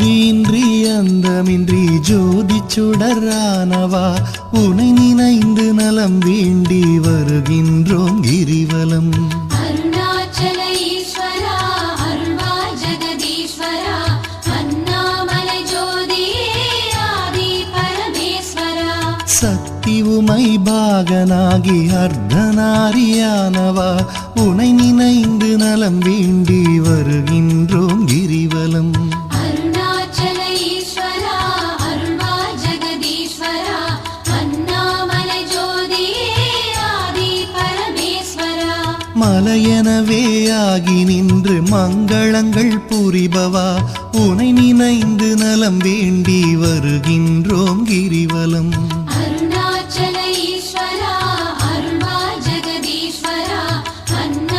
ஆதியின்றி அந்தமின்றி ஜோதி சுடரானவா உனை நினைந்து நலம் வேண்டி வருகின்றோம் கிரிவலம். சக்தி உமை பாகனாகி அர்த்தநாரியானவா? உனை நினைந்து நலம் வேண்டி வருகின்றோம் கிரிவலம். மலையெனவே ஆகி நின்று மங்களங்கள் புரிபவா? உனை நினைந்து நலம் வேண்டி வருகின்றோம் கிரிவலம். அருணாச்சல